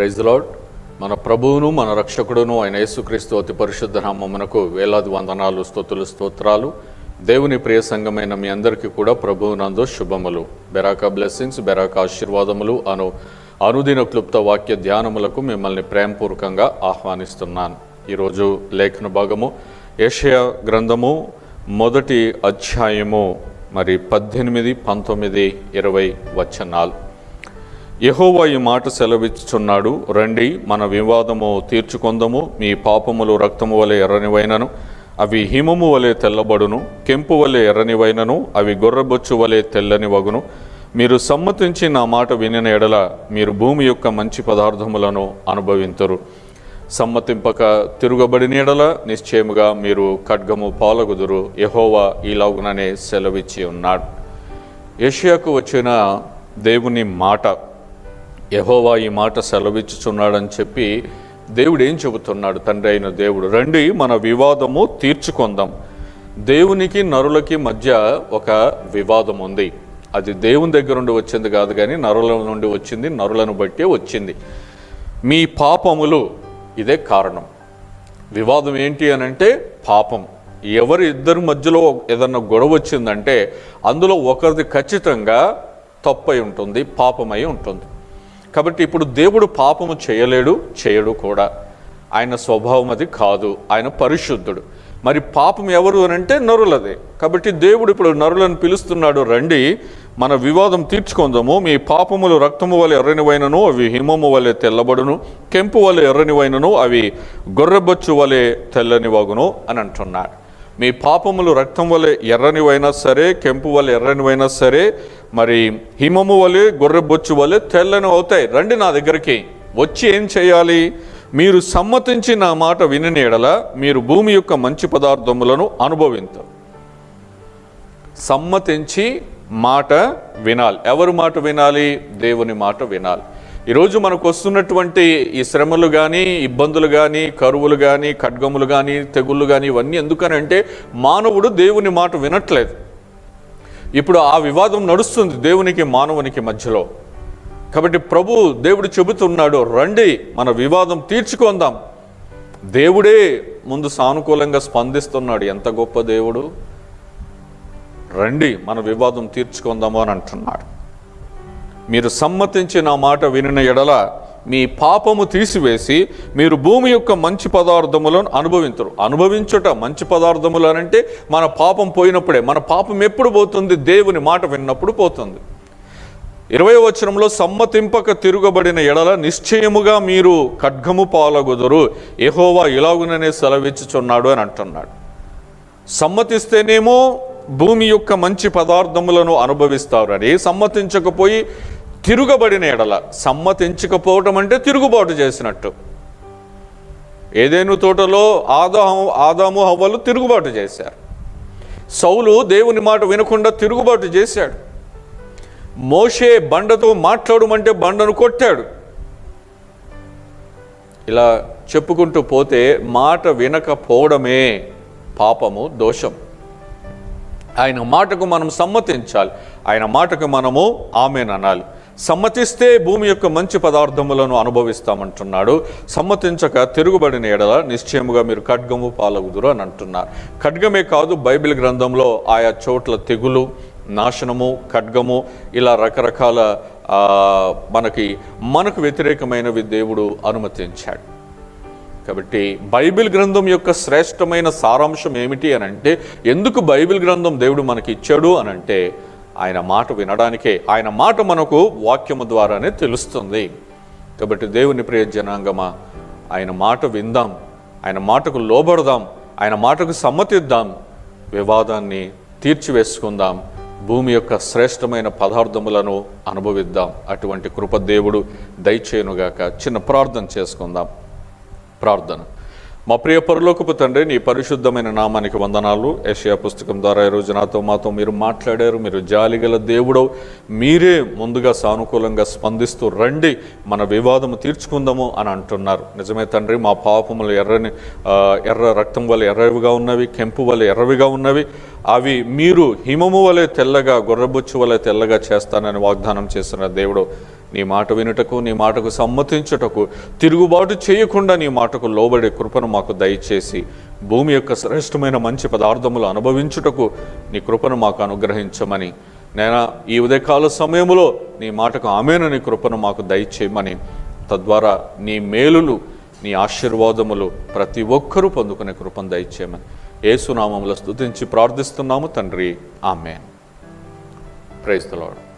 Praise lord మన ప్రభువును మన రక్షకుడును ఆయన యేసుక్రీస్తు అతి పరిశుద్ధ నామమునకు వేలాది వందనాలు స్తోతులు స్తోత్రాలు. దేవుని ప్రియ సంఘమైన మీ అందరికీ కూడా ప్రభువునందు శుభములు. బెరాకా బ్లెస్సింగ్స్ బెరాకా ఆశీర్వాదములు అను అనుదిన క్లుప్త వాక్య ధ్యానములకు మిమ్మల్ని ప్రేమపూర్వకంగా ఆహ్వానిస్తున్నాను. ఈరోజు లేఖన భాగము ఏషియా గ్రంథము మొదటి అధ్యాయము మరి పద్దెనిమిది పంతొమ్మిది ఇరవై వచనాలు. యహోవా ఈ మాట సెలవిచ్చుచున్నాడు. రండి మన వివాదము తీర్చుకొందము. మీ పాపములు రక్తము వలె ఎర్రనివైనను అవి హిమము వలె తెల్లబడును కెంపు వలె ఎర్రనివైనను అవి గొర్రబొచ్చు వలె తెల్లని వగును. మీరు సమ్మతించి నా మాట వినిన ఎడల మీరు భూమి యొక్క మంచి పదార్థములను అనుభవింతురు. సమ్మతింపక తిరుగబడిన ఎడల నిశ్చయముగా మీరు ఖడ్గము పాలగుదురు. యహోవా ఈలాగుననే సెలవిచ్చి ఉన్నాడు. ఏషియాకు వచ్చిన దేవుని మాట యహోవా ఈ మాట సెలవిచ్చుచున్నాడని చెప్పి దేవుడు ఏం చెబుతున్నాడు? తండ్రి అయిన దేవుడు రండి మన వివాదము తీర్చుకుందాం. దేవునికి నరులకి మధ్య ఒక వివాదం ఉంది అది దేవుని దగ్గర నుండి వచ్చింది కాదు కానీ నరుల నుండి వచ్చింది నరులను బట్టే వచ్చింది. మీ పాపములు ఇదే కారణం. వివాదం ఏంటి అని అంటే పాపం. ఎవరి ఇద్దరి మధ్యలో ఏదన్నా గొడవ వచ్చిందంటే అందులో ఒకరిది ఖచ్చితంగా తప్పై ఉంటుంది పాపమై ఉంటుంది. కాబట్టి ఇప్పుడు దేవుడు పాపము చేయలేడు చేయడు కూడా. ఆయన స్వభావం అది కాదు. ఆయన పరిశుద్ధుడు. మరి పాపం ఎవరు అని అంటే నరులదే. కాబట్టి దేవుడు ఇప్పుడు నరులను పిలుస్తున్నాడు రండి మన వివాదం తీర్చుకుందాము. మీ పాపములు రక్తము వలె ఎర్రనివైనను అవి హిమము వలె తెల్లబడును. కెంపు వలె ఎర్రనివైనను అవి గొర్రెబొచ్చు వలె తెల్లని వగును అని అంటున్నాడు. మీ పాపములు రక్తం వలె ఎర్రనివైనా సరే కెంపు వలె ఎర్రనివైనా సరే మరి హిమము వలె గొర్రె బొచ్చు వలె తెల్లని అవుతాయి. రండి నా దగ్గరికి. వచ్చి ఏం చేయాలి? మీరు సమ్మతించి నా మాట విని ఎడల మీరు భూమి యొక్క మంచి పదార్థములను అనుభవించరు సమ్మతించి మాట వినాలి. ఎవరి మాట వినాలి? దేవుని మాట వినాలి. ఈరోజు మనకు వస్తున్నటువంటి ఈ శ్రమలు కానీ ఇబ్బందులు కానీ కరువులు కానీ ఖడ్గములు కానీ తెగుళ్ళు కానీ ఇవన్నీ ఎందుకనంటే మానవుడు దేవుని మాట వినట్లేదు. ఇప్పుడు ఆ వివాదం నడుస్తుంది దేవునికి మానవునికి మధ్యలో. కాబట్టి ప్రభు దేవుడు చెబుతున్నాడు రండి మన వివాదం తీర్చుకుందాం. దేవుడే ముందు సానుకూలంగా స్పందిస్తున్నాడు ఎంత గొప్ప దేవుడు. రండి మన వివాదం తీర్చుకుందాము అని అంటున్నాడు. మీరు సమ్మతించి నా మాట వినిన ఎడల మీ పాపము తీసివేసి మీరు భూమి యొక్క మంచి పదార్థములను అనుభవించరు అనుభవించుట మంచి పదార్థములు అనంటే మన పాపం పోయినప్పుడే మన పాపం ఎప్పుడు పోతుంది? దేవుని మాట విన్నప్పుడు పోతుంది. ఇరవై వచనంలో సమ్మతింపక తిరుగబడిన ఎడల నిశ్చయముగా మీరు ఖడ్గము పాలగుదరు. ఎహోవా ఇలాగుననే సెలవిచ్చుచున్నాడు అని అంటున్నాడు. సమ్మతిస్తేనేమో భూమి యొక్క మంచి పదార్థములను అనుభవిస్తారు అని సమ్మతించకపోయి తిరుగబడిన ఎడల. సమ్మతించకపోవటం అంటే తిరుగుబాటు చేసినట్టు. ఏదేను తోటలో ఆదాము ఆదాము హవ్వలు తిరుగుబాటు చేశారు. సౌలు దేవుని మాట వినకుండా తిరుగుబాటు చేశాడు. మోషే బండతో మాట్లాడమంటే బండను కొట్టాడు. ఇలా చెప్పుకుంటూ పోతే మాట వినకపోవడమే పాపము దోషం. ఆయన మాటకు మనం సమ్మతించాలి. ఆయన మాటకు మనము ఆమెననాలి. సమ్మతిస్తే భూమి యొక్క మంచి పదార్థములను అనుభవిస్తామంటున్నాడు. సమ్మతించక తిరుగుబడిన ఎడల నిశ్చయముగా మీరు ఖడ్గము పాలగుదురు అని అంటున్నారు. ఖడ్గమే కాదు బైబిల్ గ్రంథంలో ఆయా చోట్ల తెగులు నాశనము ఖడ్గము ఇలా రకరకాల మనకి మనకు వ్యతిరేకమైనవి దేవుడు అనుమతించాడు. కాబట్టి బైబిల్ గ్రంథం యొక్క శ్రేష్టమైన సారాంశం ఏమిటి అని అంటే ఎందుకు బైబిల్ గ్రంథం దేవుడు మనకి ఇచ్చాడు అని అంటే ఆయన మాట వినడానికే. ఆయన మాట మనకు వాక్యము ద్వారానే తెలుస్తుంది. కాబట్టి దేవుని ప్రియ జనాంగమా ఆయన మాట విందాం ఆయన మాటకు లోబడదాం ఆయన మాటకు సమ్మతిద్దాం వివాదాన్ని తీర్చివేసుకుందాం భూమి యొక్క శ్రేష్టమైన పదార్థములను అనుభవిద్దాం. అటువంటి కృపదేవుడు దయచేయునుగాక. చిన్న ప్రార్థన చేసుకుందాం. ప్రార్థన. మా ప్రియ పరలోకపు తండ్రి నీ పరిశుద్ధమైన నామానికి వందనాలు. ఏషియా పుస్తకం ద్వారా ఈరోజు నాతో మాతో మీరు మాట్లాడారు. మీరు జాలిగల దేవుడవు. మీరే ముందుగా సానుకూలంగా స్పందిస్తూ రండి. మన వివాదము తీర్చుకుందాము అని అంటున్నారు. నిజమే తండ్రి మా పాపములు ఎర్రని ఎర్ర రక్తం వల్ల ఎర్రవిగా ఉన్నవి కెంపు వల్ల ఎర్రవిగా ఉన్నవి. అవి మీరు హిమము వలె తెల్లగా గొర్రబుచ్చు వలె తెల్లగా చేస్తానని వాగ్దానం చేస్తున్న దేవుడు. నీ మాట వినుటకు నీ మాటకు సమ్మతించుటకు తిరుగుబాటు చేయకుండా నీ మాటకు లోబడే కృపను మాకు దయచేసి భూమి యొక్క శ్రేష్టమైన మంచి పదార్థములు అనుభవించుటకు నీ కృపను మాకు అనుగ్రహించమని. నేను ఈ ఉదయకాల సమయంలో నీ మాటకు ఆమెను నీ కృపను మాకు దయచేయమని. తద్వారా నీ మేలులు నీ ఆశీర్వాదములు ప్రతి ఒక్కరూ పొందుకునే కృపను దయచేయమని. ఏసునామములో స్థుతించి ప్రార్థిస్తున్నాము తండ్రి. ఆమెన్. ప్రైస్తలాడు